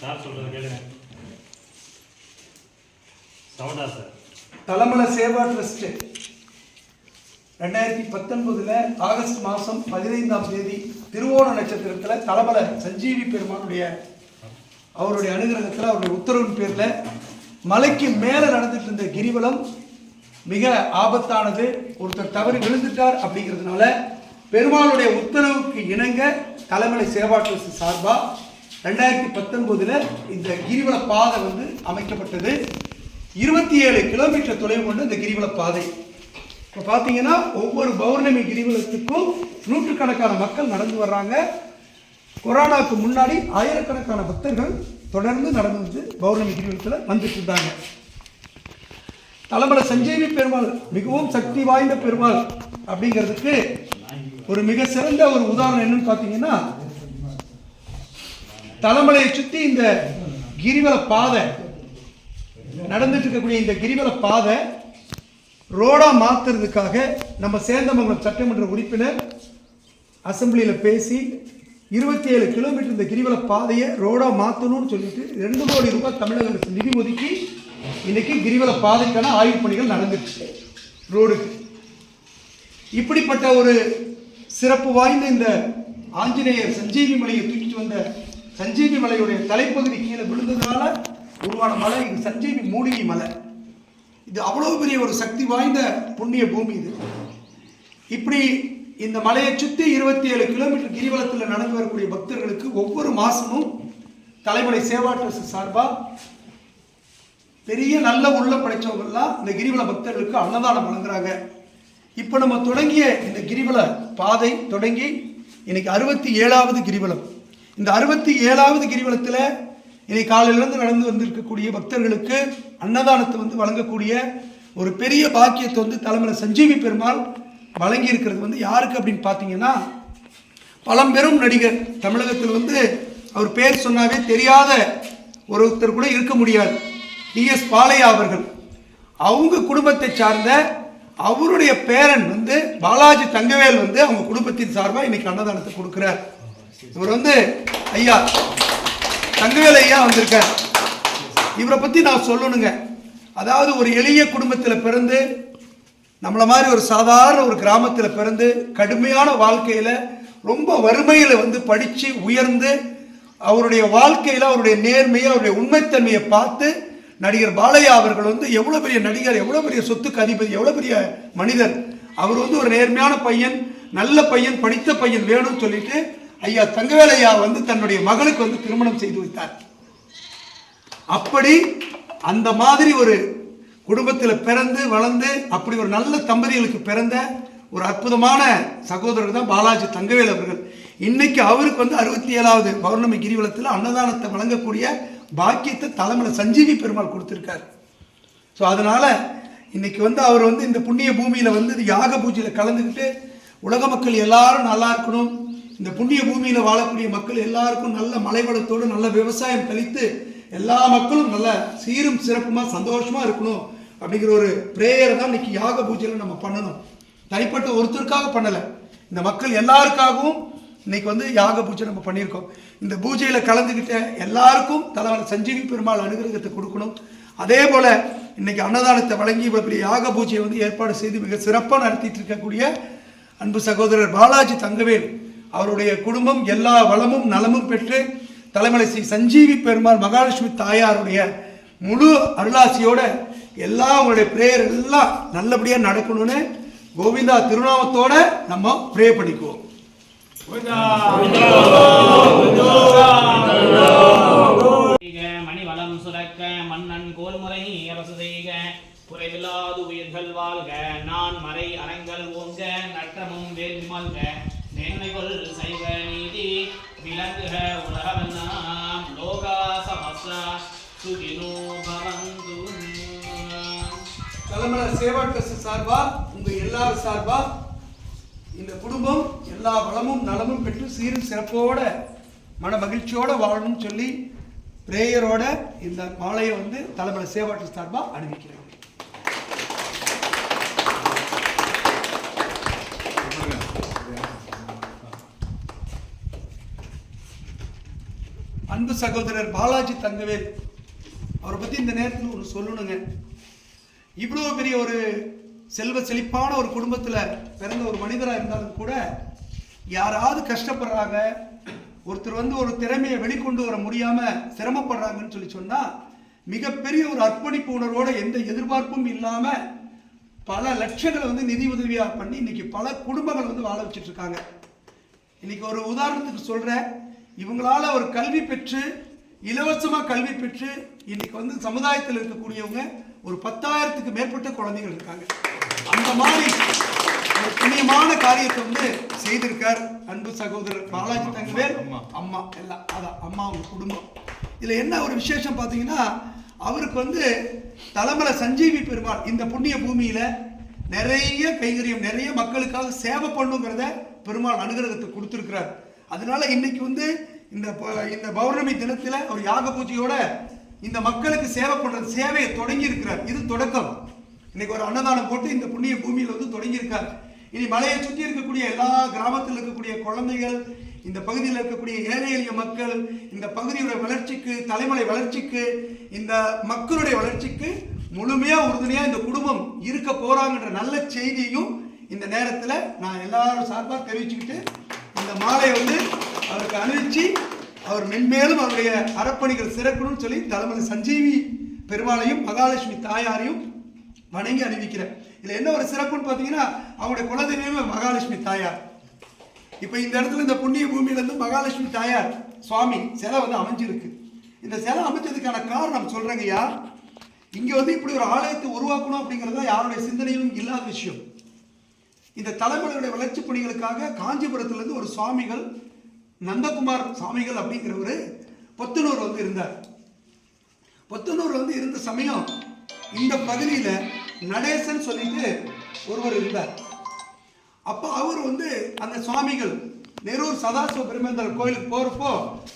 Sir சொல்றது கேளுங்க. சவுண்டா சார்? தலைமலை சேவா ட்ரஸ்ட். ரெண்டாயிரத்தி பத்தொன்பதுல ஆகஸ்ட் மாதம் பதினைந்தாம் தேதி திருவோண நட்சத்திரத்தில் தலைமலை சஞ்சீவி பெருமானுடைய அவருடைய அனுகிரகத்தில் அவருடைய உத்தரவின் பேரில் மலைக்கு மேலே நடந்துட்டு இருந்த கிரிவலம் மிக ஆபத்தானது. ஒருத்தர் தவறி விழுந்துட்டார் அப்படிங்கிறதுனால பெருமாளுடைய உத்தரவுக்கு இணங்க தலைமலை சேவா ட்ரஸ்ட் சார்பாக ரெண்டாயிரத்தி பத்தொன்பதுல இந்த கிரிவல பாதை வந்து அமைக்கப்பட்டது. இருபத்தி ஏழு கிலோமீட்டர் தொலைவு கொண்ட இந்த கிரிவல பாதை இப்போ பார்த்தீங்கன்னா ஒவ்வொரு பௌர்ணமி கிரிவலத்துக்கும் நூற்றுக்கணக்கான மக்கள் நடந்து வர்றாங்க. கொரோனாவுக்கு முன்னாடி ஆயிரக்கணக்கான பக்தர்கள் தொடர்ந்து நடந்து வந்து பௌர்ணமி கிரிவலத்தில் வந்துட்டு இருந்தாங்க. தலைமலை சஞ்சீவி பெருமாள் மிகவும் சக்தி வாய்ந்த பெருமாள் அப்படிங்கிறதுக்கு ஒரு மிக சிறந்த ஒரு உதாரணம் என்னன்னு பார்த்தீங்கன்னா தலைமலையை சுற்றி இந்த கிரிவல பாதை நடந்துட்டு இருக்கக்கூடிய இந்த கிரிவல பாதை ரோடாக மாற்றுறதுக்காக நம்ம சேந்தமங்கலம் சட்டமன்ற உறுப்பினர் அசெம்பிளியில் பேசி இருபத்தி ஏழு கிலோமீட்டர் இந்த கிரிவல பாதையை ரோடாக மாற்றணும்னு சொல்லிட்டு ரெண்டு கோடி ரூபாய் தமிழக அரசு நிதி ஒதுக்கி இன்னைக்கு கிரிவல பாதைக்கான ஆய்வுப் பணிகள் நடந்துச்சு ரோடுக்கு. இப்படிப்பட்ட ஒரு சிறப்பு வாய்ந்த இந்த ஆஞ்சநேயர் சஞ்சீவி மலையை தூக்கிட்டு வந்த சஞ்சீவி மலையுடைய தலைப்பகுதி கீழே விழுந்ததுனால உருவான மலை இது சஞ்சீவி மூலிகை மலை. இது அவ்வளோ பெரிய ஒரு சக்தி வாய்ந்த புண்ணிய பூமி இது. இப்படி இந்த மலையை சுற்றி இருபத்தி ஏழு கிலோமீட்டர் கிரிவலத்தில் நடந்து வரக்கூடிய பக்தர்களுக்கு ஒவ்வொரு மாதமும் தலைமலை சேவா ட்ரஸ்ட் சார்பாக பெரிய நல்ல உள்ள படைச்சவங்கெல்லாம் இந்த கிரிவல பக்தர்களுக்கு அன்னதானம் வழங்குறாங்க. இப்போ நம்ம தொடங்கிய இந்த கிரிவல பாதை தொடங்கி இன்னைக்கு அறுபத்தி ஏழாவது கிரிவலம். இந்த அறுபத்தி ஏழாவது கிரிவலத்தில் இதை காலையிலிருந்து நடந்து வந்திருக்கக்கூடிய பக்தர்களுக்கு அன்னதானத்தை வந்து வழங்கக்கூடிய ஒரு பெரிய பாக்கியத்தை வந்து தலைமுறை சஞ்சீவி பெருமாள் வழங்கியிருக்கிறது வந்து யாருக்கு அப்படின்னு பார்த்தீங்கன்னா பழம்பெரும் நடிகர் தமிழகத்தில் வந்து அவர் பேர் சொன்னாவே தெரியாத ஒருத்தர் கூட இருக்க முடியாது. டிஎஸ் பாலையா அவர்கள். அவங்க குடும்பத்தை சார்ந்த அவருடைய பேரன் வந்து பாலாஜி தங்கவேல் வந்து அவங்க குடும்பத்தின் சார்பாக இன்னைக்கு அன்னதானத்தை கொடுக்குறார். இவர் வந்து ஐயா தங்கவேல் ஐயா வந்திருக்கார். இவரை பற்றி நான் சொல்லணுங்க. அதாவது ஒரு எளிய குடும்பத்தில் பிறந்து நம்மளை மாதிரி ஒரு சாதாரண ஒரு கிராமத்தில் பிறந்து கடுமையான வாழ்க்கையில் ரொம்ப வறுமையில் வந்து படித்து உயர்ந்து அவருடைய வாழ்க்கையில் அவருடைய நேர்மையை அவருடைய உண்மைத்தன்மையை பார்த்து நடிகர் பாலையா அவர்கள் வந்து எவ்வளோ பெரிய நடிகர் எவ்வளோ பெரிய சொத்துக்கு அதிபதி எவ்வளோ பெரிய மனிதர். அவர் வந்து ஒரு நேர்மையான பையன் நல்ல பையன் படித்த பையன் வேணும்னு சொல்லிட்டு ஐயா தங்கவேலையா வந்து தன்னுடைய மகளுக்கு வந்து திருமணம் செய்து வைத்தார். அப்படி அந்த மாதிரி ஒரு குடும்பத்தில் பிறந்து வளர்ந்து அப்படி ஒரு நல்ல தம்பதிகளுக்கு பிறந்த ஒரு அற்புதமான சகோதரர் தான் பாலாஜி தங்கவேல் அவர்கள். இன்னைக்கு அவருக்கு வந்து அறுபத்தி ஏழாவது பௌர்ணமி கிரிவலத்தில் அன்னதானத்தை வழங்கக்கூடிய பாக்கியத்தை தலைமையில் சஞ்சீவி பெருமாள் கொடுத்துருக்காரு. ஸோ அதனால் இன்னைக்கு வந்து அவர் வந்து இந்த புண்ணிய பூமியில் வந்து யாக பூஜையில் கலந்துக்கிட்டு உலக மக்கள் எல்லாரும் நல்லா இருக்கணும். இந்த புண்ணிய பூமியில் வாழக்கூடிய மக்கள் எல்லாருக்கும் நல்ல மலை வளத்தோடு நல்ல விவசாயம் கழித்து எல்லா மக்களும் நல்ல சீரும் சிறப்புமா சந்தோஷமா இருக்கணும் அப்படிங்கிற ஒரு பிரேயர் தான் இன்னைக்கு யாக பூஜையில் நம்ம பண்ணணும். தனிப்பட்ட ஒருத்தருக்காக பண்ணலை. இந்த மக்கள் எல்லாருக்காகவும் இன்னைக்கு வந்து யாக பூஜை நம்ம பண்ணியிருக்கோம். இந்த பூஜையில் கலந்துக்கிட்ட எல்லாருக்கும் தலைவர் சஞ்சீவி பெருமாள் அனுகிரகத்தை கொடுக்கணும். அதே போல இன்னைக்கு அன்னதானத்தை வழங்கி இவ்வளவு யாக பூஜையை வந்து ஏற்பாடு செய்து மிக சிறப்பாக நடத்திட்டு இருக்கக்கூடிய அன்பு சகோதரர் பாலாஜி தங்கவேல். அவருடைய குடும்பம் எல்லா வளமும் நலமும் பெற்று தலைமலை ஸ்ரீ சஞ்சீவி பெருமாள் மகாலட்சுமி தாயாருடைய முழு அருளாசியோட எல்லா உங்களுடைய பிரேயர் எல்லாம் நல்லபடியாக நடக்கணும்னு கோவிந்தா திருநாமத்தோட நம்ம ப்ரே பண்ணிக்குவோம். மணி வளம் சுரக்க மன்னன் கோல்முறை அரசு செய்க. குறைவில்லாது உயிர்கள் வாழ்க. நான் மறை அரங்கல் ஓங்க நற்றமும் வேல் மல்க நேர்மைகொள் நீதி விளங்குக உலகமெல்லாம் லோகா சமஸ்தா சுகினோ பவந்து. தலைமலை சேவா ட்ரஸ்ட் சார்பா உங்க எல்லாரும் சார்பா இந்த குடும்பம் எல்லா வளமும் நலமும் பெற்று சீரும் சிறப்போட மன மகிழ்ச்சியோட வாழணும்னு சொல்லி பிரேயரோட இந்த மாலையை வந்து தலைமலை சேவாட்டு சார்பாக சார்பா அறிவிக்கிறேன் அன்பு சகோதரர் பாலாஜி தங்கவேல். அவரை பற்றி இந்த நேரத்தில் ஒன்று சொல்லணுங்க. இவ்வளோ பெரிய ஒரு செல்வ செழிப்பான ஒரு குடும்பத்தில் பிறந்த ஒரு மனிதராக இருந்தாலும் கூட யாராவது கஷ்டப்படுறாங்க ஒருத்தர் வந்து ஒரு திறமையை வெளிக்கொண்டு வர முடியாமல் சிரமப்படுறாங்கன்னு சொல்லி சொன்னால் மிகப்பெரிய ஒரு அர்ப்பணிப்பு உணர்வோடு எந்த எதிர்பார்ப்பும் இல்லாமல் பல லட்சங்களை வந்து நிதி உதவியாக பண்ணி இன்னைக்கு பல குடும்பங்கள் வந்து வாழ வச்சுட்டு இருக்காங்க. இன்னைக்கு ஒரு உதாரணத்துக்கு சொல்கிறேன் இவங்களால ஒரு கல்வி பெற்று இலவசமா கல்வி பெற்று இன்னைக்கு வந்து சமுதாயத்தில் இருக்கக்கூடியவங்க ஒரு பத்தாயிரத்துக்கு மேற்பட்ட குழந்தைகள் இருக்காங்க. அந்த மாதிரி ஒரு புண்ணியமான காரியத்தை வந்து செய்திருக்கார் அன்பு சகோதரர் பாலாஜி தங்கவேல். அம்மா. எல்லாம் அதான் அம்மா அவங்க குடும்பம். இதுல என்ன ஒரு விசேஷம் பார்த்தீங்கன்னா அவருக்கு வந்து தலைமலை சஞ்சீவி பெருமாள் இந்த புண்ணிய பூமியில நிறைய கைங்கரியம் நிறைய மக்களுக்காக சேவை பண்ணுங்கிறத பெருமாள் அனுகிரகத்தை கொடுத்துருக்கிறார். அதனால இன்னைக்கு வந்து இந்த ப- இந்த பௌர்ணமி தினத்தில் ஒரு யாக பூஜையோட இந்த மக்களுக்கு சேவை பண்ற சேவையை தொடங்கி இருக்கிறார். இது தொடக்கம். இன்னைக்கு ஒரு அன்னதானம் போட்டு இந்த புண்ணிய பூமியில் வந்து தொடங்கியிருக்கார் இனி மலையை சுற்றி இருக்கக்கூடிய எல்லா கிராமத்தில் இருக்கக்கூடிய குழந்தைகள் இந்த பகுதியில் இருக்கக்கூடிய ஏழை எளிய மக்கள் இந்த பகுதியோட வளர்ச்சிக்கு தலைமலை வளர்ச்சிக்கு இந்த மக்களுடைய வளர்ச்சிக்கு முழுமையாக உறுதுணையாக இந்த குடும்பம் இருக்க போகிறாங்கன்ற நல்ல செய்தியையும் இந்த நேரத்தில் நான் எல்லாரும் சார்பாக தெரிவிச்சுக்கிட்டு இந்த மாலையை வந்து அவருக்கு அணிவிச்சு அவர் மென்மேலும் அவருடைய அறப்பணிகள் சிறக்கணும்னு சொல்லி தலைமலை சஞ்சீவி பெருமாளையும் மகாலட்சுமி தாயாரையும் வணங்கி அணிவிக்கிறேன் இதில் என்ன ஒரு சிறப்புன்னு பார்த்தீங்கன்னா அவருடைய குலதெய்வமே மகாலட்சுமி தாயார். இப்போ இந்த இடத்துல இந்த புண்ணிய பூமியில இருந்து மகாலட்சுமி தாயார் சுவாமி சிலை வந்து அமைஞ்சிருக்கு. இந்த சிலை அமைச்சதுக்கான காரணம் சொல்றேங்கய்யா இங்கே வந்து இப்படி ஒரு ஆலயத்தை உருவாக்கணும் அப்படிங்கிறது தான் யாருடைய சிந்தனையும் இல்லாத விஷயம். இந்த தலைமுறையுடைய வளர்ச்சி பணிகளுக்காக காஞ்சிபுரத்திலிருந்து ஒரு சுவாமிகள் நந்தகுமார் சுவாமிகள் அப்படிங்கிறவர் பொத்தனூர் வந்து இருந்தார். பொத்தனூர் வந்து இருந்த சமயம் இந்த பகுதியில் நடேசன் சொல்லிட்டு ஒருவர் இருந்தார். அப்போ அவர் வந்து அந்த சுவாமிகள் நெரூர் சதாசிவ பெருமேந்தர் கோயிலுக்கு போகிறப்போ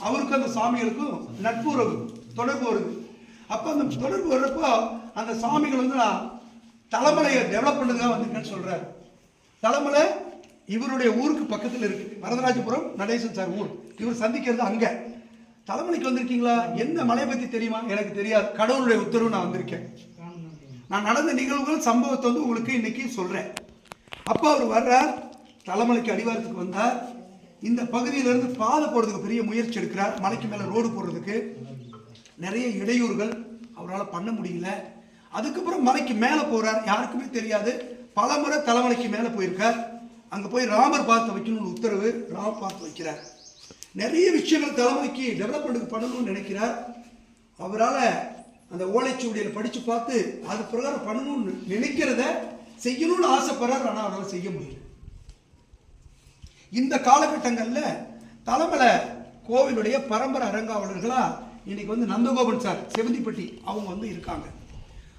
அவருக்கும் அந்த சுவாமிகளுக்கும் நட்புறவு தொடர்பு வருது அப்போ அந்த தொடர்பு வர்றப்போ அந்த சுவாமிகள் வந்து நான் தலைமலையை டெவலப் பண்ணுறதுக்காக வந்திருக்கேன்னு சொல்கிறார் தலைமலை இவருடைய ஊருக்கு பக்கத்தில் இருக்கு. வரதராஜபுரம் நடேசன் சார் ஊர். இவர் சந்திக்கிறது அங்கே. தலைமலைக்கு வந்திருக்கீங்களா? என்ன மலையை பற்றி தெரியுமா? எனக்கு தெரியாது. கடவுளுடைய உத்தரவு நான் வந்திருக்கேன். நான் நடந்த நிகழ்வுகள் சம்பவத்தை வந்து உங்களுக்கு இன்னைக்கு சொல்றேன். அப்போ அவர் வர்றார் தலைமலைக்கு அடிவாரத்துக்கு வந்தார். இந்த பகுதியிலிருந்து பாதை போடுறதுக்கு பெரிய முயற்சி எடுக்கிறார். மலைக்கு மேலே ரோடு போடுறதுக்கு நிறைய இடையூறுகள் அவரால் பண்ண முடியல. அதுக்கப்புறம் மலைக்கு மேலே போகிறார் யாருக்குமே தெரியாது. பல முறை தலைமலைக்கு மேலே போயிருக்கார். அங்கே போய் ராமர் பார்த்து வைக்கணும்னு உத்தரவு ராம் பார்த்து வைக்கிறார். நிறைய விஷயங்கள் தலைமுறைக்கு டெவலப்மெண்ட்டுக்கு பண்ணணும்னு நினைக்கிறார். அவரால் அந்த ஓலைச்சுவடியில் படித்து பார்த்து அது பிரகாரம் பண்ணணும்னு நினைக்கிறத செய்யணும்னு ஆசைப்படுறார் ஆனால் அவரால் செய்ய முடியல. இந்த காலகட்டங்களில் தலைமலை கோவிலுடைய பரம்பரை அரங்காவலர்களாக இன்னைக்கு வந்து நந்தகோபன் சார் செவந்திப்பட்டி அவங்க வந்து இருக்காங்க.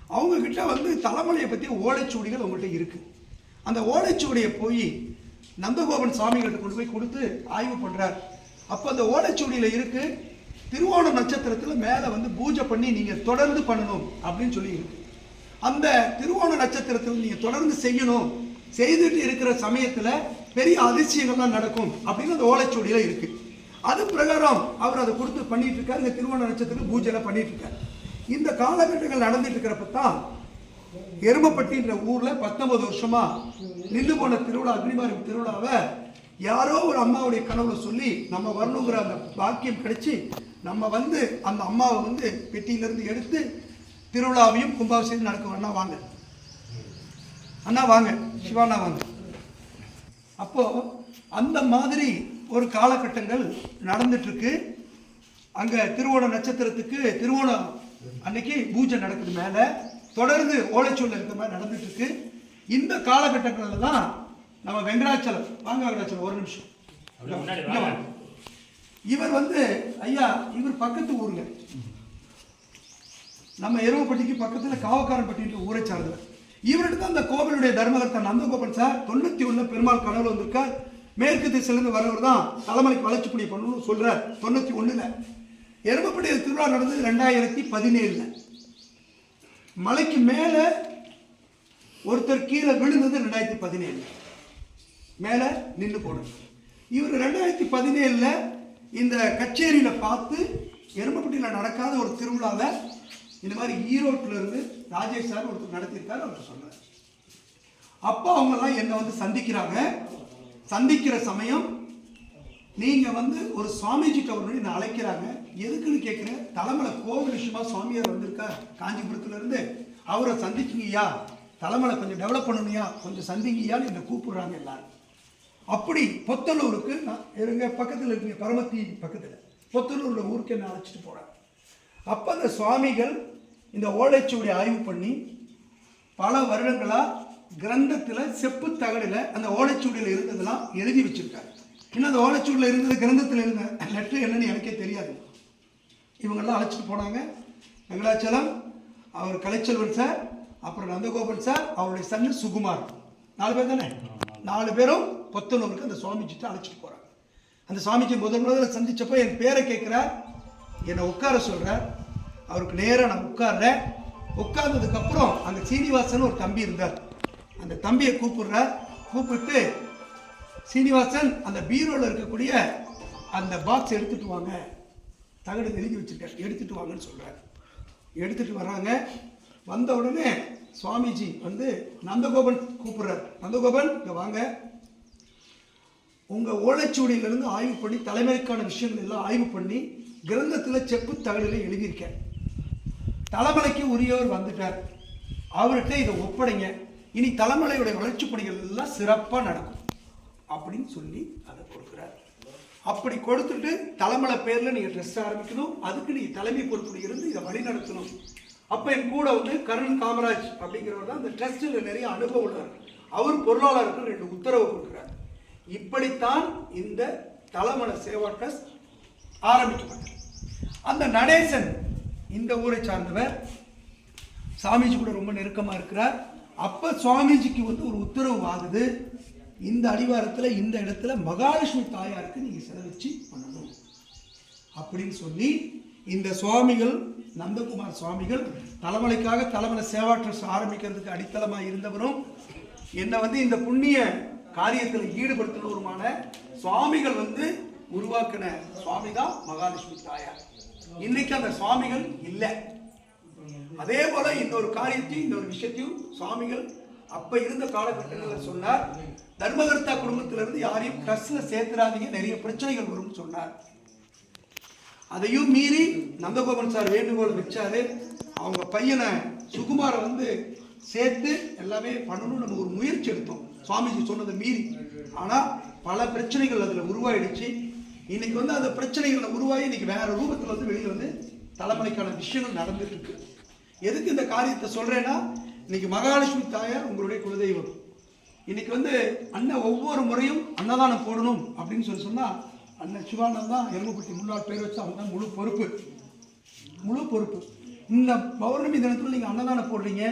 அவங்கக்கிட்ட வந்து தலைமலையை பற்றி ஓலைச்சுவடிகள் அவங்கள்ட்ட இருக்குது அந்த ஓலைச்சுவடியை போய் நந்தகோபன் சுவாமிகள்ட்ட கொண்டு போய் கொடுத்து ஆய்வு பண்ணுறார் அப்போ அந்த ஓலைச்சுவடியில் இருக்குது திருவோண நட்சத்திரத்தில் மேலே வந்து பூஜை பண்ணி நீங்கள் தொடர்ந்து பண்ணணும் அப்படின்னு சொல்லி இருக்கு. அந்த திருவோண நட்சத்திரத்தில் நீங்கள் தொடர்ந்து செய்யணும் செய்துட்டு இருக்கிற சமயத்தில் பெரிய அதிசயங்கள்லாம் நடக்கும் அப்படின்னு அந்த ஓலைச்சுவடியில் இருக்குது அது பிரகாரம் அவர் அதை கொடுத்து பண்ணிட்டு இருக்காரு இந்த திருவோண நட்சத்திரத்தில் பூஜைலாம் பண்ணிட்டு இருக்காரு. இந்த காலகட்டங்கள் நடந்துட்டு இருக்கிறப்ப தான் எருமப்பட்டின்ற ஊர்ல பத்தொன்பது வருஷமா நின்று போன திருவிழா அக்னிமாரி திருவிழாவை யாரோ ஒரு அம்மாவுடைய கனவுல சொல்லி நம்ம வரணுங்கிற அந்த பாக்கியம் கிடைச்சி நம்ம வந்து அந்த அம்மாவை வந்து பெட்டியிலிருந்து எடுத்து திருவிழாவையும் கும்பாபிஷேகம் நடக்கும். அண்ணா வாங்க. அண்ணா வாங்க. சிவாண்ணா வாங்க. அப்போ அந்த மாதிரி ஒரு காலகட்டங்கள் நடந்துட்டு இருக்கு திருவோண நட்சத்திரத்துக்கு திருவோணம் அன்னைக்கு பூஜை நடக்குது மேல. தொடர்ந்து ஓலைச்சூழல் இருக்கிற மாதிரி நடந்துட்டு இருக்கு இந்த காலகட்டங்களில் தான் நம்ம வெங்கடாச்சலம் வாங்க வெங்கடாச்சலம் ஒரு நிமிஷம். இவர் வந்து ஐயா இவர் பக்கத்து ஊருங்க. நம்ம எருவப்பட்டிக்கு பக்கத்துல காவக்காரன்பட்டின்ற ஊரை சார்ந்தவர். இவர்கிட்ட தான் அந்த கோவிலுடைய தர்மகர்த்தா நந்தகோபன் சார் தொண்ணூத்தி ஒண்ணுல பெருமாள் கனவுல வந்திருக்கார். மேற்கு திசையிலிருந்து வரவர் தான் தலைமலைக்கு வளர்ச்சி பணி பண்ணணும்னு சொல்றார். தொண்ணூத்தி ஒண்ணுல எருமப்பட்டி திருவிழா நடந்தது ரெண்டாயிரத்தி பதினேழில். மலைக்கு மேலே ஒருத்தர் கீழே விழுந்தது ரெண்டாயிரத்தி பதினேழு. மேலே நின்று போடணும் இவர் ரெண்டாயிரத்தி பதினேழில் இந்த கச்சேரியில் பார்த்து எருமப்பட்டியில் நடக்காத ஒரு திருவிழாவை இந்த மாதிரி ஈரோட்டில் இருந்து ராஜேஷ் சார் ஒருத்தர் நடத்தியிருக்காரு அவர் சொன்னார் அப்போ அவங்கெல்லாம் என்னை வந்து சந்திக்கிறாங்க. சந்திக்கிற சமயம் நீங்கள் வந்து ஒரு சுவாமிஜி ஒரு என்னை அழைக்கிறாங்க. எதுக்குன்னு கேட்குறேன் தலைமலை கோவில் விஷயமா சுவாமியார் வந்திருக்கார். காஞ்சிபுரத்துல இருந்து அவரை சந்திச்சிங்கய்யா. தலைமலை கொஞ்சம் டெவலப் பண்ணணுயா கொஞ்சம் சந்திங்கய்யான்னு என்னை கூப்பிடுறாங்க எல்லாரும். அப்படி பொத்தலூருக்கு நான் இருங்க பக்கத்தில் இருக்கீங்க பரமத்தி பக்கத்தில். பொத்தலூரில் ஊருக்கு என்ன அழைச்சிட்டு போகிறேன் அப்போ அந்த சுவாமிகள் இந்த ஓலைச்சுவடி ஆய்வு பண்ணி பல வருடங்களாக கிரந்தத்தில் செப்பு தகடில் அந்த ஓலைச்சுவடியில் இருந்ததெல்லாம் எழுதி வச்சுருக்காரு. இன்னும் அந்த ஓலைச்சுவடியில் இருந்தது கிரந்தத்தில் இருந்த லெட்ரு என்னன்னு எனக்கே தெரியாது. இவங்கெல்லாம் அழைச்சிட்டு போனாங்க. வெங்கடாச்சலம் அவர் கலைச்செல்வன் சார் அப்புறம் நந்தகோபன் சார் அவருடைய சன்னு சுகுமார். நாலு பேர் தானே? நாலு பேரும் பொத்தனூருக்கு அந்த சுவாமிஜிட்ட அழைச்சிட்டு போகிறாங்க அந்த சுவாமிஜி முதல் முதல்ல சந்தித்தப்போ என் பேரை கேட்குறார். என்னை உட்கார சொல்கிறார் அவருக்கு நேராக நான் உட்கார்றேன். உட்கார்ந்ததுக்கப்புறம் அந்த சீனிவாசன் ஒரு தம்பி இருந்தார். அந்த தம்பியை கூப்பிடுறார். கூப்பிட்டு சீனிவாசன் அந்த பீரோவில் இருக்கக்கூடிய அந்த பாக்ஸ் எடுத்துட்டு வாங்க. தகடு எழுதி வச்சுருக்கேன் எடுத்துகிட்டு வாங்கன்னு சொல்றாரு. எடுத்துகிட்டு வராங்க வந்த உடனே சுவாமிஜி வந்து நந்தகோபன் கூப்பிட்றார். நந்தகோபன் இங்கே வாங்க. உங்கள் ஓலைச்சுவடியிலிருந்து ஆய்வு பண்ணி தலைமைக்கான விஷயங்கள் எல்லாம் ஆய்வு பண்ணி கிரந்தத்தில் செப்பு தகடில் எழுதியிருக்கேன். தலைமலைக்கு உரியவர் வந்துட்டார். அவர்கிட்ட இதை ஒப்படைங்க. இனி தலைமலையுடைய வளர்ச்சி பணிகள் எல்லாம் சிறப்பாக நடக்கும். அப்படின்னு சொல்லி அதை அப்படி கொடுத்துட்டு தலைமலை பேரில் நீங்கள் ட்ரெஸ் ஆரம்பிக்கணும். அதுக்கு நீங்கள் தலைமை பொறுப்பில் இருந்து இதை வழிநடத்தணும். அப்போ என் கூட வந்து கருண் காமராஜ் அப்படிங்கிறவர் தான் அந்த ட்ரஸ்ட்டில் நிறைய அனுபவம் உள்ளார் அவர் பொருளாளருக்கு ரெண்டு உத்தரவு கொடுக்குறார். இப்படித்தான் இந்த தலைமலை சேவா ட்ரஸ்ட் ஆரம்பிக்கப்பட்டது. அந்த நடேசன் இந்த ஊரை சார்ந்தவர். சாமிஜி கூட ரொம்ப நெருக்கமாக இருக்கிறார். அப்போ சுவாமிஜிக்கு வந்து ஒரு உத்தரவு ஆகுது இந்த அடிவாரத்தில் இந்த இடத்துல மகாலட்சுமி தாயாருக்கு நீங்கள் செலவிச்சு பண்ணணும். அப்படின்னு சொல்லி இந்த சுவாமிகள் நந்தகுமார் சுவாமிகள் தலைமலைக்காக தலைமலை சேவா ஆரம்பிக்கிறதுக்கு அடித்தளமாக இருந்தவரும் என்னை வந்து இந்த புண்ணிய காரியத்தில் ஈடுபடுத்தினவருமான சுவாமிகள் வந்து உருவாக்கின சுவாமி தான் மகாலட்சுமி தாயார். இன்னைக்கு அந்த சுவாமிகள் இல்லை. அதே போல ஒரு காரியத்தையும் இந்த ஒரு விஷயத்தையும் சுவாமிகள் அப்ப இருந்த காலகட்டங்களில் சொன்னார் தர்மகர்த்தா குடும்பத்திலிருந்து யாரையும் ட்ரஸ்ட்ல சேர்த்துறாதீங்க நிறைய பிரச்சனைகள் வரும்னு சொன்னார். அதையும் மீறி நந்தகோபன் சார் வேண்டுகோள் வச்சாரு. அவங்க பையனை சுகுமாரை வந்து சேர்த்து எல்லாமே பண்ணணும்னு நம்ம ஒரு முயற்சி எடுத்தோம். சுவாமிஜி சொன்னதை மீறி. ஆனால் பல பிரச்சனைகள் அதில் உருவாயிடுச்சு. இன்னைக்கு வந்து அந்த பிரச்சனைகளில் உருவாகி இன்னைக்கு வேற ரூபத்தில் வந்து வெளியே வந்து தலைமுறைக்கான விஷயங்கள் நடந்துட்டு இருக்கு. எதுக்கு இந்த காரியத்தை சொல்றேன்னா இன்னைக்கு மகாலட்சுமி தாயார் உங்களுடைய குலதெய்வம். இன்னைக்கு வந்து அண்ணன் ஒவ்வொரு முறையும் அன்னதானம் போடணும் அப்படின்னு சொல்லி சொன்னால் அண்ணன் சிவானந்த் தான் எருமப்பட்டி முன்னாள் பேர் வச்சு அவங்க தான் முழு பொறுப்பு. முழு பொறுப்பு. இந்த பௌர்ணமி தினத்தில் நீங்கள் அன்னதானம் போடுறீங்க.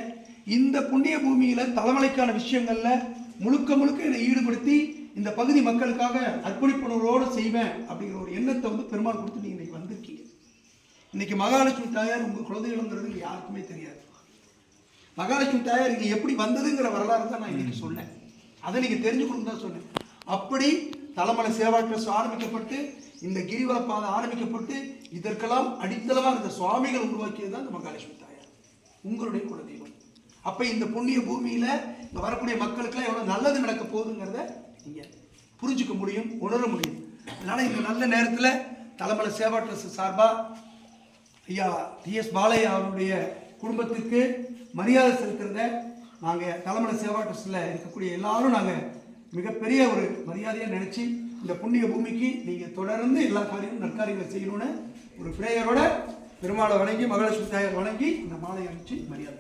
இந்த புண்ணிய பூமியில் தலைமலைக்கான விஷயங்களில் முழுக்க முழுக்க என்னை ஈடுபடுத்தி இந்த பகுதி மக்களுக்காக அர்ப்பணிப்புணர்வோடு செய்வேன் அப்படிங்கிற ஒரு எண்ணத்தை வந்து பெருமாள் கொடுத்து நீங்கள் இன்னைக்கு வந்திருக்கீங்க. இன்னைக்கு மகாலட்சுமி தாயார் உங்கள் குலதெய்வங்கிறது யாருக்குமே தெரியாது. மகாலட்சுமி தாயார் இது எப்படி வந்ததுங்கிற வரலாறு தான் நான் இன்னைக்கு சொன்னேன். அதை நீங்கள் தெரிஞ்சுக்கணும் தான் சொன்னேன். அப்படி தலைமலை சேவா ட்ரஸ்ட் ஆரம்பிக்கப்பட்டு இந்த கிரிவல பாதை ஆரம்பிக்கப்பட்டு இதற்கெல்லாம் அடித்தளமாக இந்த சுவாமிகள் உருவாக்கியது தான் இந்த மகாலட்சுமி தாயார். உங்களுடைய குலதெய்வம். அப்போ இந்த புண்ணிய பூமியில் இங்கே வரக்கூடிய மக்களுக்கெல்லாம் எவ்வளோ நல்லது நடக்க போகுதுங்கிறத நீங்கள் புரிஞ்சுக்க முடியும் உணர முடியும். அதனால் இந்த நல்ல நேரத்தில் தலைமலை சேவா ட்ரஸ்ட் சார்பாக ஐயா டிஎஸ் பாலையா அவருடைய குடும்பத்துக்கு மரியாதை செலுத்துறத நாங்கள் தலைமலை சேவா ட்ரஸ்டில் இருக்கக்கூடிய எல்லாரும் நாங்கள் மிகப்பெரிய ஒரு மரியாதையாக நினச்சி இந்த புண்ணிய பூமிக்கு நீங்கள் தொடர்ந்து எல்லா காரியமும் நற்காரியங்களை செய்யணும்னு ஒரு பிரேயரோட பெருமாளை வணங்கி மகாலட்சுமி தாயார் வணங்கி இந்த மாலை அணிச்சு மரியாதை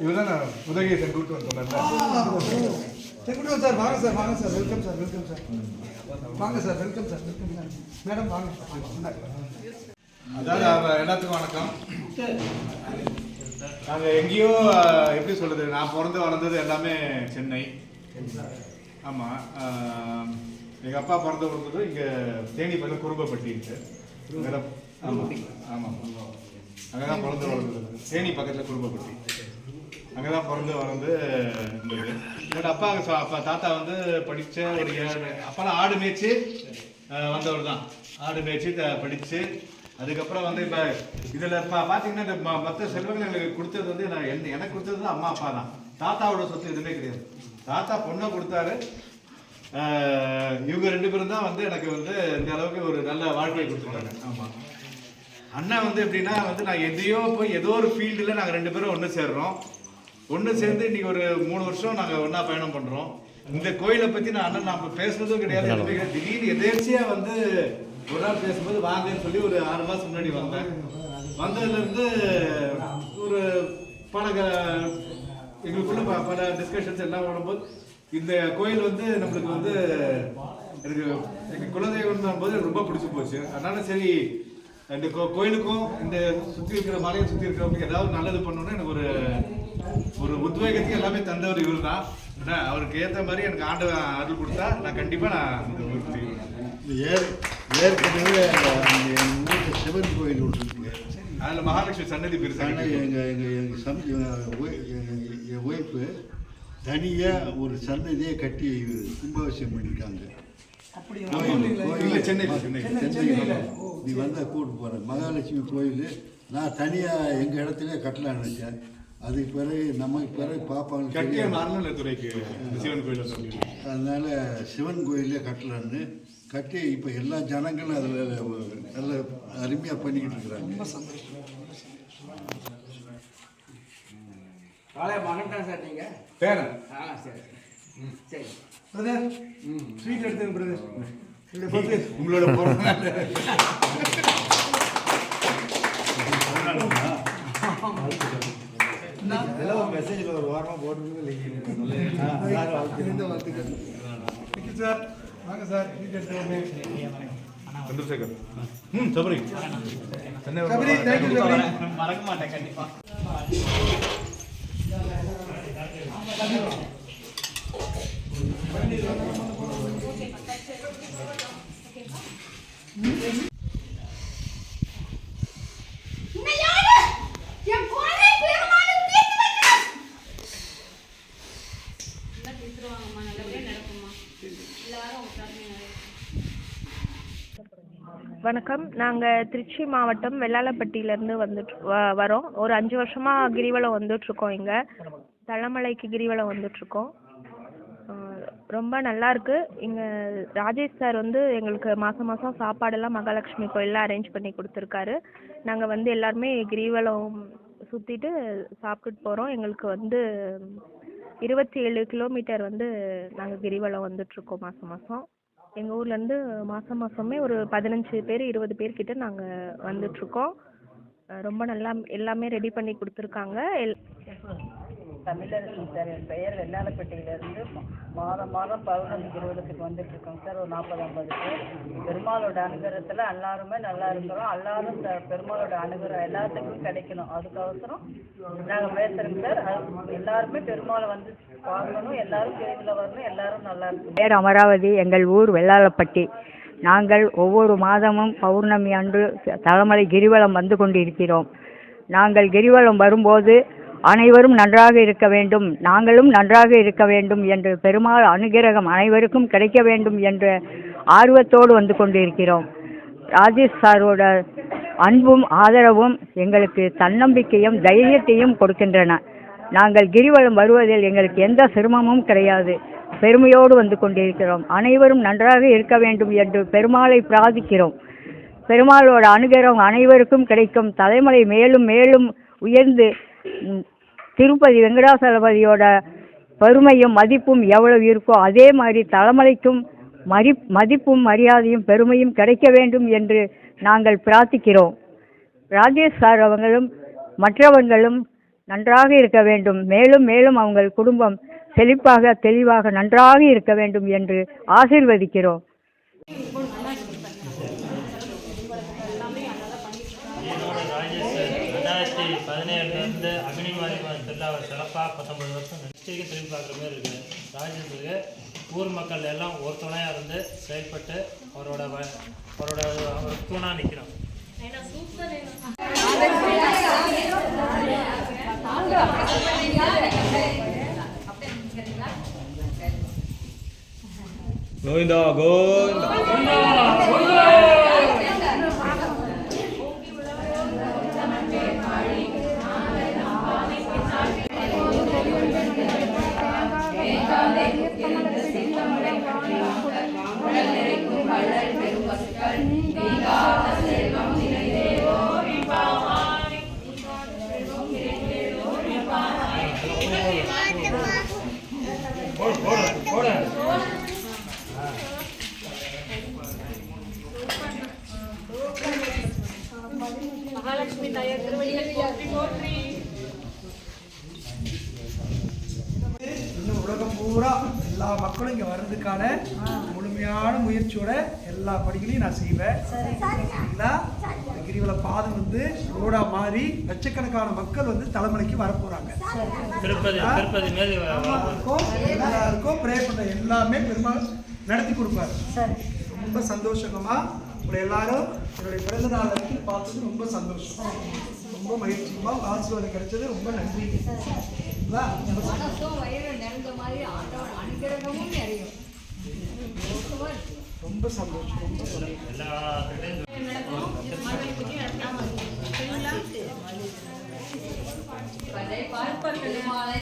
இவதான் உதகேசன் கூட்டு வந்து சொன்னார்ல செங்குட்டுவன் சார் வாங்க சார் வாங்க sir welcome sir welcome sir வாங்க sir welcome sir welcome sir madam வாங்க. அதாவது எல்லாத்துக்கும் வணக்கம். நாங்கள் எங்கேயோ எப்படி சொல்றது நான் பிறந்து வளர்ந்தது எல்லாமே சென்னை. ஆமாம் எங்கள் அப்பா பிறந்து வளர்ந்தது இங்கே தேனி பக்கம் குறும்பப்பட்டி இருக்கு ஆமாம் ஆமாம் அங்கே தான் பிறந்து வளர்ந்தது. தேனி பக்கத்தில் குடும்பப்பட்டி அங்கே தான் பிறந்து வளர்ந்து இருந்தது. என்னோட அப்பா அப்பா தாத்தா வந்து படித்த ஒரு ஏழு அப்போலாம் ஆடு மேய்ச்சி வந்தவர் தான். ஆடு மேய்ச்சி த- அதுக்கப்புறம் வந்து இப்போ இதில் இப்போ பார்த்தீங்கன்னா இந்த ம- மற்ற செல்வங்கள் எங்களுக்கு கொடுத்தது வந்து நான் என்ன எனக்கு கொடுத்தது தான் அம்மா அப்பா தான். தாத்தாவோட சொத்து எதுவுமே கிடையாது. தாத்தா பொண்ணை கொடுத்தாரு. இவங்க ரெண்டு பேரும் தான் வந்து எனக்கு வந்து இந்த அளவுக்கு ஒரு நல்ல வாழ்க்கையை கொடுத்துருக்காங்க. ஆமாம் அண்ணன் வந்து எப்படின்னா வந்து நான் எதையோ போய் ஏதோ ஒரு ஃபீல்டில் நாங்கள் ரெண்டு பேரும் ஒன்று சேர்றோம். ஒன்று சேர்ந்து இன்னைக்கு ஒரு மூணு வருஷம் நாங்கள் ஒன்றா பயணம் பண்ணுறோம் இந்த கோயிலை பற்றி நான் அண்ணன் நான் பேசுனதும் கிடையாது. திடீர்னு எதேர்ச்சியாக வந்து ஒரு நாள் பேசும்போது வாங்கன்னு சொல்லி ஒரு ஆறு மாதம் முன்னாடி வந்தேன். வந்ததுலேருந்து ஒரு பல எங்களுக்குள்ள பல டிஸ்கஷன்ஸ் எல்லாம் வரும்போது இந்த கோயில் வந்து நம்மளுக்கு வந்து எனக்கு எங்கள் குலதெய்வம் போது ரொம்ப பிடிச்சி போச்சு. அதனால சரி கோ- கோயிலுக்கும் இந்த சுற்றி இருக்கிற மலையை சுற்றி இருக்கிறவங்களுக்கு ஏதாவது நல்லது பண்ணணும்னு எனக்கு ஒரு ஒரு உத்வேகத்துக்கு எல்லாமே தந்தவர் இவர் தான் அவருக்கு ஏற்ற மாதிரி எனக்கு ஆண்டு அருள் கொடுத்தா நான் கண்டிப்பாக நான் இந்த ஊருக்கு ஏற் ஏற்கனவே எங்கள் சிவன் கோயில் இருக்குங்க. அதில் மகாலட்சுமி சன்னதி பெருசாக எங்கள் எங்கள் எங்கள் சம் எங்கள் ஒய்ஃபு தனியாக ஒரு சன்னதியை கட்டி கும்பாபிஷேகம் பண்ணியிருக்காங்க. இல்லை. சென்னையில் சென்னையில். நீ வந்தால் கூப்பிட்டு போகிறேன் மகாலட்சுமி கோயில் நான் தனியாக எங்கள் இடத்துல கட்டலான்னு நினச்சேன். அதுக்கு பிறகு நமக்கு பிறகு சொல்லி. அதனால சிவன் கோயிலே கட்டலான்னு கட்டி இப்போ எல்லா ஜனங்களும் அதில் நல்ல அருமையாக பண்ணிக்கிட்டு இருக்கிறாங்க. மகன் தான் சார் நீங்க? பேரன். ஆ சரி. ம். சரி. பிரதர் ஸ்வீட் எடுத்துங்க பிரதர் என்னுடைய birthday. உங்களோட பிறந்த நாள் இந்த வாழ்த்துக்கள். நிக்கில் சார் வாங்க சார் ஸ்வீட் எடுத்துக்கோங்க சந்திரசேகர். ம் சபரி. சென்னை கபடி தேங்க்யூ கபடி மறக்க மாட்டேன் கண்டிப்பா இன்னும் யாரு? என் குழந்தை பெருமாளும் தீர்த்து வைக்கிறார். நல்லா பேசுவாங்கம்மா நல்லபடியா நடக்கும்மா எல்லாரும் உட்கார்ந்து வணக்கம். நாங்கள் திருச்சி மாவட்டம் வெள்ளாளப்பட்டியிலேருந்து வந்துட்டு வ- வரோம். ஒரு அஞ்சு வருஷமாக கிரிவலம் வந்துட்டுருக்கோம் இங்கே. தலமலைக்கு கிரிவலம் வந்துட்டுருக்கோம் ரொம்ப நல்லா இருக்கு இங்கே ராஜேஷ் சார் வந்து எங்களுக்கு மாதம் மாதம் சாப்பாடெல்லாம் மகாலட்சுமி கோயிலில் அரேஞ்ச் பண்ணி கொடுத்துருக்காரு. நாங்கள் வந்து எல்லாருமே கிரிவலம் சுற்றிட்டு சாப்பிட்டுட்டு போகிறோம் எங்களுக்கு வந்து இருபத்தி ஏழு கிலோமீட்டர் வந்து நாங்கள் கிரிவலம் வந்துட்டுருக்கோம் மாதம் மாதம் எங்கள் ஊர்லேருந்து மாதம் மாதமே ஒரு பதினஞ்சு பேர் இருபது பேர் கிட்ட நாங்கள் வந்துட்டுருக்கோம் ரொம்ப நல்லா எல்லாமே ரெடி பண்ணி கொடுத்துருக்காங்க. எல் தமிழரசி சார் என் பெயர் வெள்ளாளப்பட்டியிலேருந்து மாதம் மாதம் பௌர்ணமி கிருவலத்துக்கு வந்துட்டு இருக்கோம் சார் ஒரு நாற்பது ஐம்பது பேர். பெருமாளோட அனுகிரகத்தில் எல்லாருமே நல்லா இருக்கிறோம். எல்லாரும் பெருமாளோட அனுகிரகம் எல்லாத்துக்கும் கிடைக்கணும். அதுக்கோசரம் நாங்கள் பேசுகிறோங்க சார். எல்லாருமே பெருமாளை வந்து பார்க்கணும். எல்லாரும் திருவிழா வரணும். எல்லாரும் நல்லா இருக்கும் பேர் அமராவதி எங்கள் ஊர் வெள்ளாளப்பட்டி. நாங்கள் ஒவ்வொரு மாதமும் பௌர்ணமி அன்று தலைமலை கிரிவலம் வந்து கொண்டிருக்கிறோம். நாங்கள் கிரிவலம் வரும்போது அனைவரும் நன்றாக இருக்க வேண்டும். நாங்களும் நன்றாக இருக்க வேண்டும் என்று பெருமாள் அனுகிரகம் அனைவருக்கும் கிடைக்க வேண்டும் என்ற ஆர்வத்தோடு வந்து கொண்டிருக்கிறோம். ராஜேஷ் சாரோட அன்பும் ஆதரவும் எங்களுக்கு தன்னம்பிக்கையும் தைரியத்தையும் கொடுக்கின்றன. நாங்கள் கிரிவலம் வருவதில் எங்களுக்கு எந்த சிரமமும் கிடையாது. பெருமையோடு வந்து கொண்டிருக்கிறோம். அனைவரும் நன்றாக இருக்க வேண்டும் என்று பெருமாளை பிரார்த்திக்கிறோம். பெருமாளோட அனுகிரகம் அனைவருக்கும் கிடைக்கும். தலைமுறை மேலும் மேலும் உயர்ந்து திருப்பதி வெங்கடாசலபதியோட பெருமையும் மதிப்பும் எவ்வளவு இருக்கோ அதே மாதிரி தலைமலைக்கும் மதி மதிப்பும் மரியாதையும் பெருமையும் கிடைக்க வேண்டும் என்று நாங்கள் பிரார்த்திக்கிறோம். ராஜேஷ் சார் அவங்களும் மற்றவர்களும் நன்றாக இருக்க வேண்டும். மேலும் மேலும் அவங்கள் குடும்பம் செழிப்பாக தெளிவாக நன்றாக இருக்க வேண்டும் என்று ஆசிர்வதிக்கிறோம். பதினேழுலேருந்து திருவிழாவை சிறப்பாக பத்தொம்பது வருஷம் நிச்சயம் திரும்பி பார்க்குற மாதிரி இருக்குது ராஜேஷுக்கு ஊர் மக்கள் எல்லாம் ஒரு துணையாக இருந்து செயல்பட்டு அவரோட வ- அவரோட ஒரு தூணாக நிற்கிறோம் மகாலட்சுமி எல்லா மக்களும் இங்கே வர்றதுக்கான முழுமையான முயற்சியோட எல்லா பணிகளையும் நான் செய்வேன். சரிங்களா? இந்த கிரிவல பாதை வந்து ரோடா மாறி லட்சக்கணக்கான மக்கள் வந்து தலைமலைக்கு வர போறாங்க. திருப்பதி திருப்பதி மாரி வ- வ- எல்லாருக்கும் ப்ரே பண்ண எல்லாமே பெருமாள் நடத்தி கொடுப்பாரு. ரொம்ப சந்தோஷமா உங்களை எல்லாரும் என்னுடைய பிறந்த நாள் பார்த்தது ரொம்ப சந்தோஷம். ரொம்ப மகிழ்ச்சியுமா உங்க ஆசீர்வாதம் கிடைச்சது. ரொம்ப நன்றி? மனசும் வயிறு நிறைந்த மாதிரி ஆண்டவன் அனுகிரகமும் நிறையும். ரொம்ப சந்தோஷம் ரொம்ப பெருமாளை